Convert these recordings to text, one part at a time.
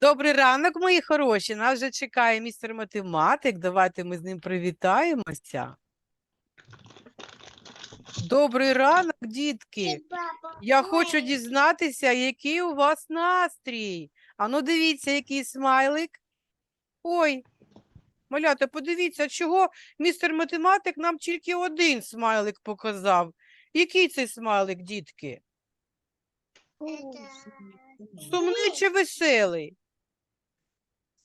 Добрий ранок, мої хороші. Нас вже чекає містер математик. Давайте ми з ним привітаємося. Добрий ранок, дітки. Я хочу дізнатися, який у вас настрій. Ану, дивіться, який смайлик. Ой, малята, подивіться, чого містер математик нам тільки один смайлик показав. Який це смайлик, дітки? Это Сумний чи веселий?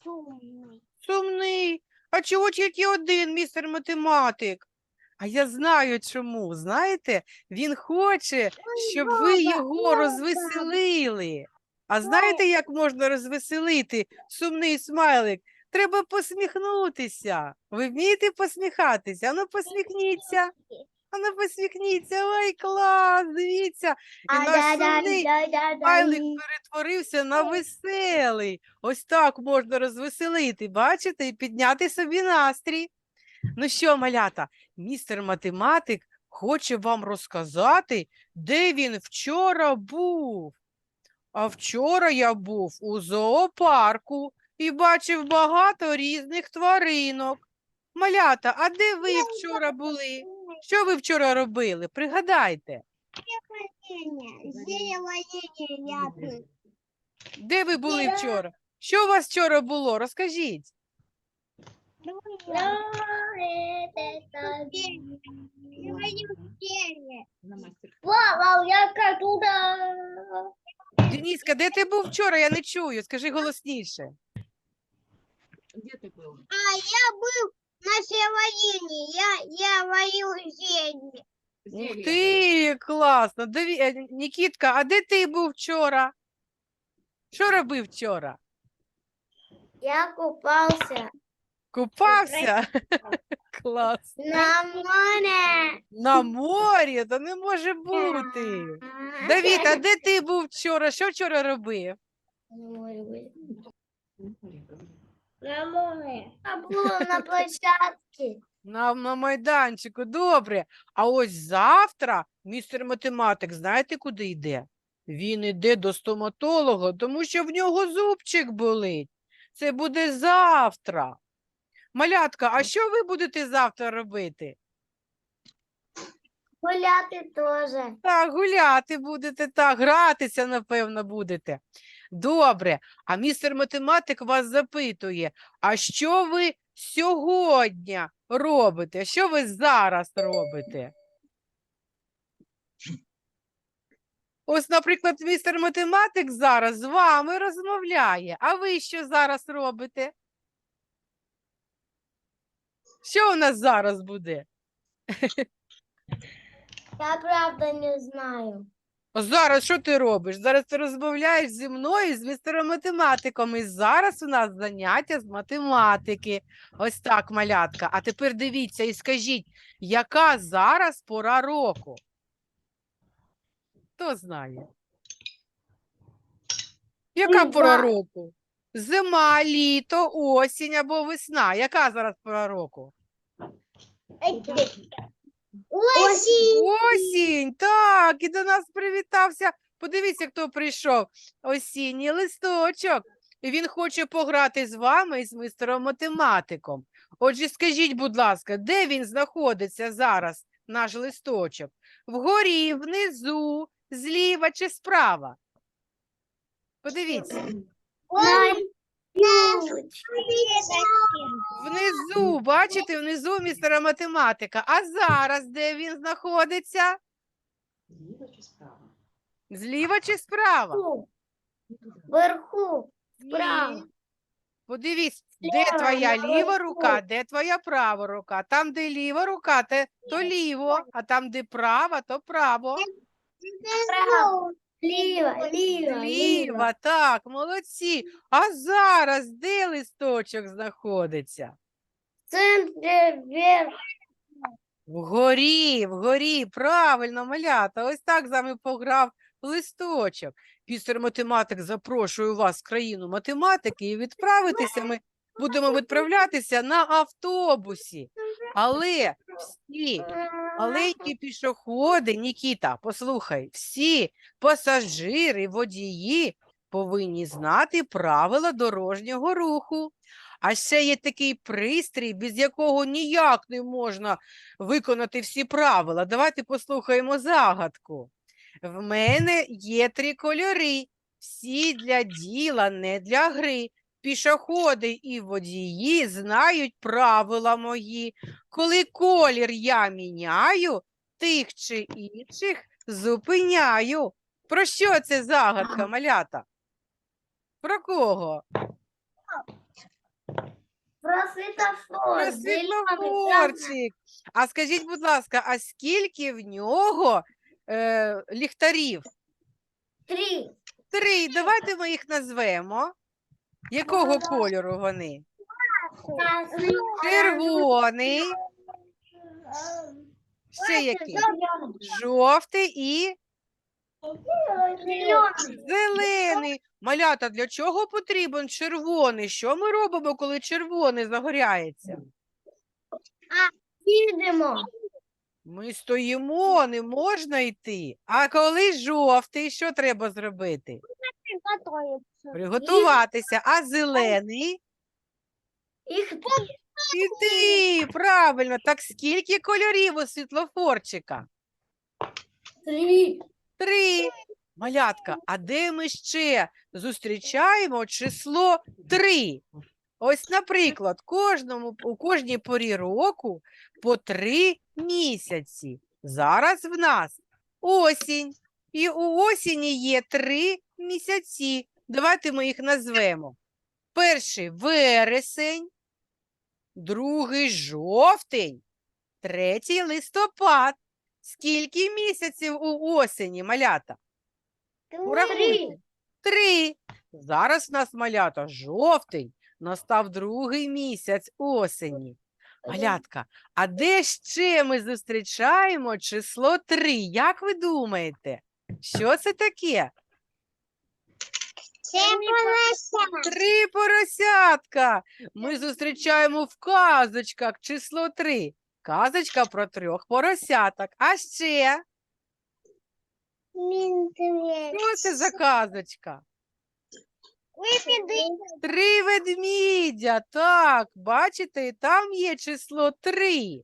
сумный. Сумний. А чого тільки один, містер математик? А я знаю чому. Знаєте, він хоче, щоб ви його розвеселили. А знаєте, як можна розвеселити сумний смайлик? Треба посміхнутися. Ви вмієте посміхатися? Ану, посміхніться. Ану, посміхніться. Ой, клас, дивіться. І наш сумний перетворився на веселий. Ось так можна розвеселити, бачите, і підняти собі настрій. Ну що, малята, містер математик хоче вам розказати, де він вчора був. А вчора я був у зоопарку і бачив багато різних тваринок. Малята, а де ви вчора були? Що ви вчора робили? Пригадайте, Зелень де ви були Я- вчора? Що у вас вчора було? Розкажіть. Вау, я туда. Дениска, де ти був вчора? Я не чую. Скажи голосніше. Где ты был? А я был на середине. Я, я варил зелень. Ух ти, класно. Диві... е, Нікітка, а де ти був вчора? Що робив вчора? Я купался Купався? Клас. на море. На морі? Та не може бути. Давід, а де ти був вчора? Що вчора робив? На море. Я был на площадке. На, на майданчику, добре. А ось завтра містер математик, знаєте, куди йде? Він йде до стоматолога, тому що в нього зубчик болить. Це буде завтра. Малятка, а що ви будете завтра робити? Гуляти тоже. Так, гуляти будете, так, гратися, напевно, будете. Добре. А містер математик вас запитує, а що ви сьогодні робите? Що ви зараз робите? Ось, наприклад, містер математик зараз з вами розмовляє. А ви що зараз робите? Що у нас зараз буде? Я правда не знаю. А Зараз що ти робиш? Зараз ти розмовляєш зі мною, з містером математиком. І зараз у нас заняття з математики. Ось так, малятка. А тепер дивіться і скажіть, яка зараз пора року? Хто знає? Яка пора року? Зима, літо, осінь або весна. Яка зараз пора року? Осень. Осінь, так, і до нас привітався. Подивіться, хто прийшов. Осінній листочок. І він хоче пограти з вами і з мистером математиком. Отже, скажіть, будь ласка, де він знаходиться зараз, наш листочок? Вгорі, внизу, зліва чи справа? Подивіться. Внизу, бачите, внизу містера математика. А зараз де він знаходиться? Слева чи справа? Зліва чи справа? Вверху. Ні. Справа. Подивись, де Ліва, твоя ліва рука, де твоя права рука. Там, де ліва рука, те, то ліво, а там, де права, то право. Право. Ліва, ліва, ліва. Так, молодці. А зараз де листочок знаходиться? В центрі вверх. Вгорі, вгорі, правильно, малята. Ось так з вами пограв листочок. Містер математик запрошую вас в країну математики і відправитися ми будемо відправлятися на автобусі. Але всі маленькі пішоходи, Нікіта, послухай, всі пасажири, водії повинні знати правила дорожнього руху. А ще є такий пристрій, без якого ніяк не можна виконати всі правила. Давайте послухаємо загадку. В мене є три кольори, всі для діла, не для гри. Пішоходи і водії знають правила мої. Коли колір я міняю, тих чи інших зупиняю. Про що це загадка, малята? Про кого? Про світофор. Про світлофорчик. А скажіть, будь ласка, а скільки в нього е, ліхтарів? Три. Три. Давайте ми їх назвемо. Якого кольору вони? Червоний, ще який? Жовтий і зелений. Малята, для чого потрібен червоний? Що ми робимо, коли червоний загоряється? Їдемо. Ми стоїмо, не можна йти. А коли жовтий, що треба зробити? Приготуватися. А зелений? Їх Іти, правильно. Так скільки кольорів у світлофорчика? три. Три. Малятка, а де ми ще зустрічаємо число три? Ось, наприклад, кожному, у кожній порі року по три місяці. Зараз в нас осінь. І у осені є три місяці. Давайте ми їх назвемо. Перший вересень, другий жовтень, третій листопад. Скільки місяців у осені, малята? Урахуйте. Три. Зараз в нас малята жовтий, настав другий місяць осені. Малятка, а де ще ми зустрічаємо число три? Як ви думаєте? Що це таке? Це полоса. Три поросятка. Ми зустрічаємо в казочках число три. Казочка про трьох поросяток. А ще що це за казочка? Три ведмідя. Так, бачите, і там є число три.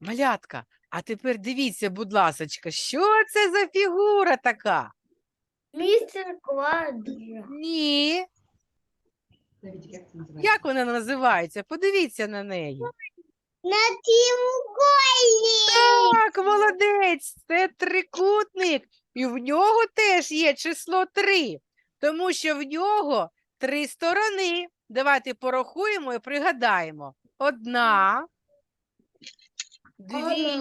Малятка, а тепер дивіться, будь ласочка, що це за фігура така? Містер Квадро. Ні. Як це називається? Як вона називається? Подивіться на неї. На треугольник. Так, молодець, це трикутник, і в нього теж є число три, тому що в нього три сторони. Давайте порахуємо і пригадаємо. Одна, дві,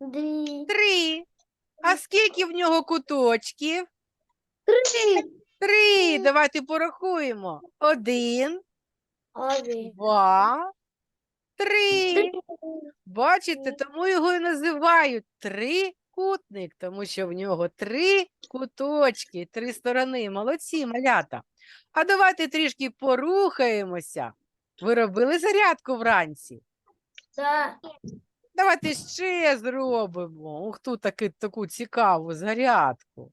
Дві. три. А скільки в нього куточків? Три. Три. Давайте порахуємо. Один, Один. два, три. Бачите, тому його і називають трикутник, тому що в нього три куточки, три сторони. Молодці, малята. А давайте трішки порухаємося. Ви робили зарядку вранці? Так. Давайте ще зробимо. Ух, ту таки, таку цікаву зарядку.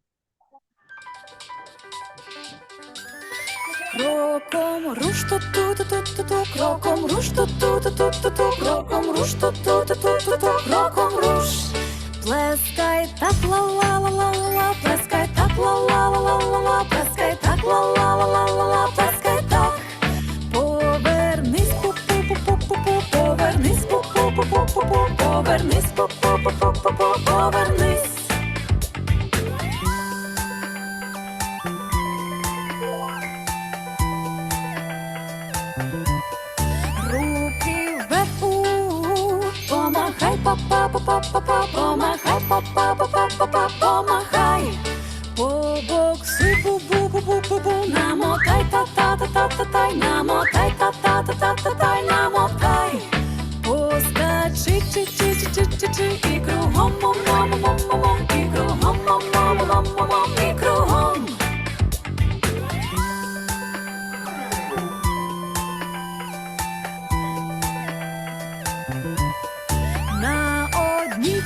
Кроком руш ту ту ту ту ту ту кроком руш ту ту ту ту ту ту кроком руш ту ту ту ту ту ту кроком руш Плескай так ла ла ла ла ла плескай так ла ла ла ла ла ла плескай так ла ла ла ла ла повернись повернись Руки вверху, помахай, помахай, па-па, па-па, па-па, помахай.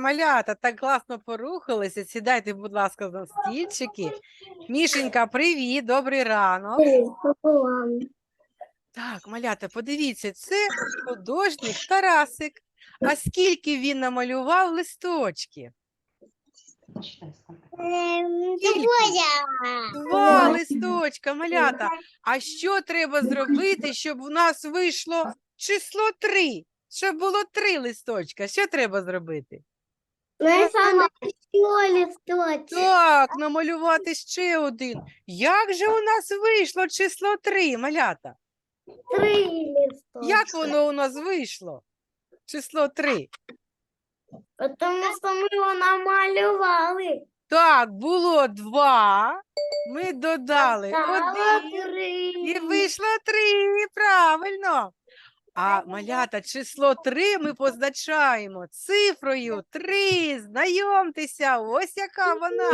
Малята, так класно порухалися. Сідайте, будь ласка, на стільчики. Мішенька, привіт, добрий ранок. Так, малята, подивіться, це художник Тарасик. А скільки він намалював листочків? Сколько. Эм, Скільки? Два листочка, малята. А що треба зробити, щоб у нас вийшло число три? Щоб було три листочка. Що треба зробити? Ми саме що листочок. Так, намалювати ще один. Як же у нас вийшло число три, малята? Три листочки. Як воно у нас вийшло? Число три. Тому що ми його намалювали. Так, було два. Ми додали Стало один. три. І вийшло три, правильно. А малята, число три ми позначаємо цифрою три. Знайомтеся, ось яка вона.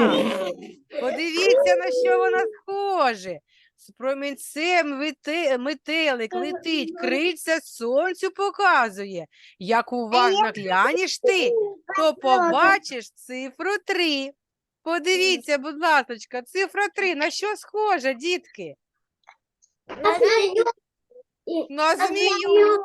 Подивіться, на що вона схоже. З промінцем метелик летить, крильця сонцю показує. Як уважно глянеш ти, то побачиш цифру три. Подивіться, будь ласочка, цифра три. На що схожа, дітки? На змію.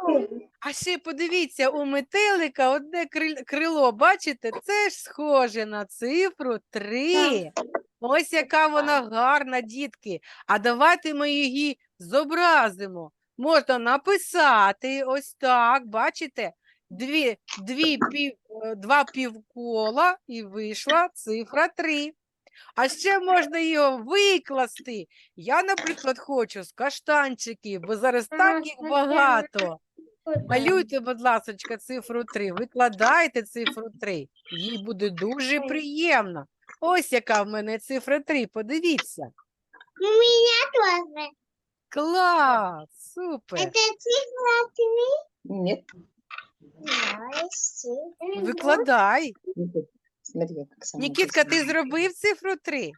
Змію. А ще подивіться, у метелика одне крил- крило, бачите, це ж схоже на цифру 3. Ось яка вона гарна, дітки. А давайте ми її зобразимо. Можна написати ось так, бачите? Дві, дві пів, е, два півкола і вийшла цифра 3. А ще можна його викласти. Я, наприклад, хочу з каштанчиків, бо зараз так їх багато. Малюйте, будь ласочка, цифру 3. Викладайте цифру 3. Їй буде дуже приємно. Ось яка в мене цифра 3. Подивіться. У мене теж. Клас! Супер! Це цифра три. Нет. Викладай. Смотри, как сама Нікітка, ти зробив цифру 3?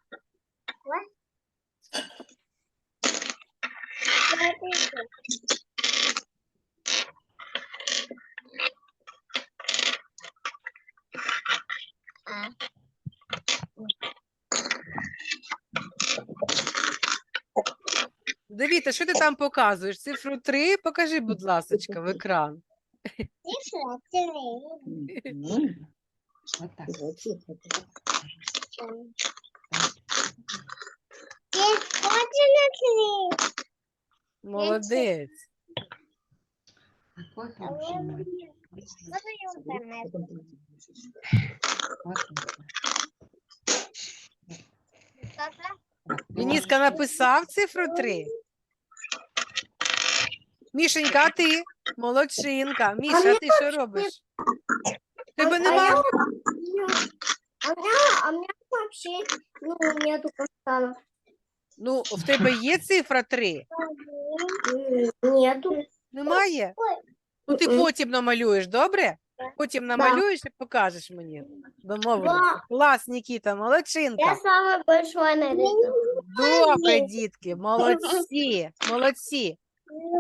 Давіта, що ти там показуєш? Цифру 3? Покажи, будь ласочка, в екран. Цифра три. Вот так. Молодець. Какой хороший. Добре? Дениска написав цифру 3? Мішенька, а ти? Молодчинка. Міша, ти що робиш? Тебе А нема? я- А у меня, а у меня вообще, ну, нету каштанов. Ну, в тебе є цифра 3? М, Нету. Немає? Ну, ти Мгм. потім намалюєш, добре? Потім намалюєш і покажеш мені. Домовилися. Клас, Нікіта, Я молодчинка. самый большой нарисовал. Добре, дітки, молодці, молодці.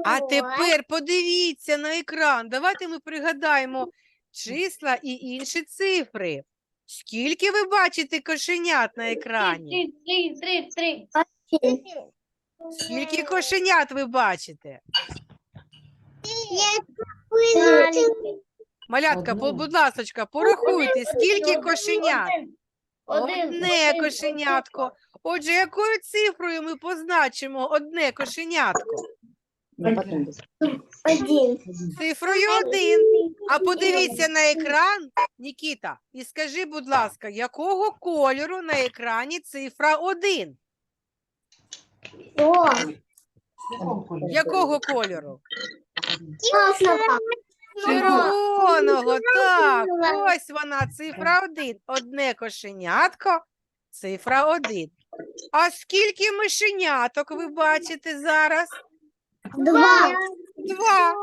А тепер подивіться на екран. Давайте ми пригадаємо числа і інші цифри. Скільки ви бачите кошенят на екрані? Три, три, три, три. Скільки кошенят ви бачите? Малятка, по- будь ласочка, порахуйте, скільки кошенят? Одне кошенятко. Отже, якою цифрою ми позначимо одне кошенятко? Потом Один. Цифрою один. А подивіться на екран, Нікіта, і скажи, будь ласка, якого кольору на екрані цифра 1? О, Якого кольору? Червоного, так, ось вона, цифра один. Одне кошенятко, цифра один. А скільки мишеняток ви бачите зараз? Два. Два.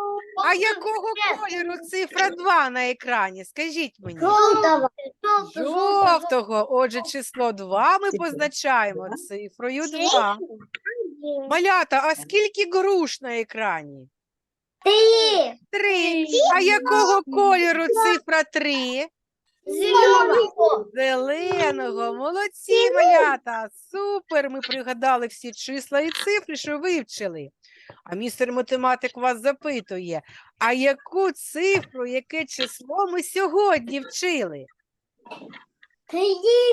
А якого кольору цифра два на екрані? Скажіть мені. Желтого. Жовтого. Отже, число 2 ми позначаємо цифрою 2. Малята, а скільки груш на екрані? Три. Три. А якого кольору цифра 3? Зеленого. Зеленого. Молодці, малята. Супер. Ми пригадали всі числа і цифри, що вивчили. А містер математик вас запитує: а яку цифру, яке число ми сьогодні вчили? Три,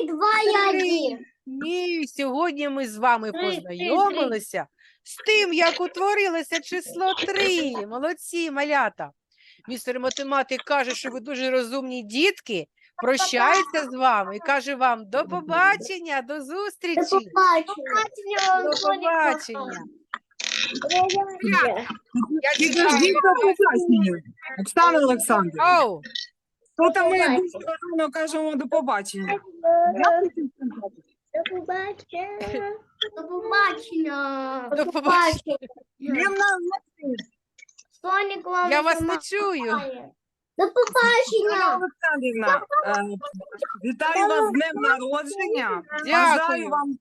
два Три. один. Ні, сьогодні ми з вами Три, три, три. познайомилися з тим, як утворилося число 3. Молодці, малята. Містер математик каже, що ви дуже розумні дітки. Прощається з вами і каже вам до побачення, до До зустрічі. побачення. До побачення. Я Підождіть до побачення. Оксана Олександрівна, Оу, то там ми дуже рано кажемо до побачення. До побачення. До побачення. До побачення. Днем на- Сонік вам я вас не допомагає. чую. До Оксана побачення. Олександрівна, е, вітаю вас з днем народження. Дякую. Бажаю вам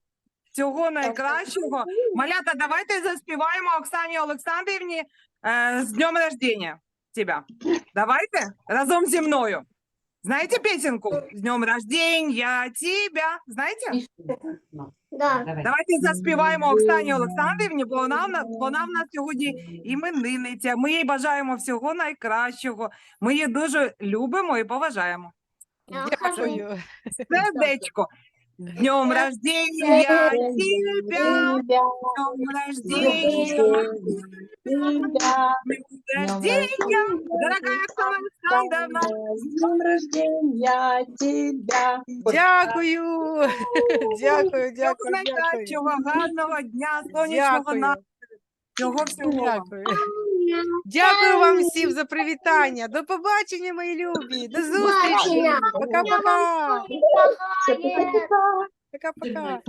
всього найкращого. Малята, давайте заспіваємо Оксані Олександрівні е, з днем рождения тебя. Давайте разом зі мною. Знаєте песенку? З днем рождения тебя. Знаєте? Да. Давайте заспіваємо Оксані Олександрівні, бо вона в нас вона в нас сьогодні іменинниця. Ми їй бажаємо всього найкращого. Ми її дуже любимо і поважаємо. Дякую. Сердечко. Днем рождения тебя, з днем рождения, днем рождения, дорогая Оксана Олександровна. С днем рождения тебя. Дякую. Дякую, дякую, дякую. гарного дня, сонячного настрою. Всього всього. Дякую. Дякую вам всім за привітання. До побачення, мої любі. До зустрічі. Пока-пока. Пока. Пока-пока.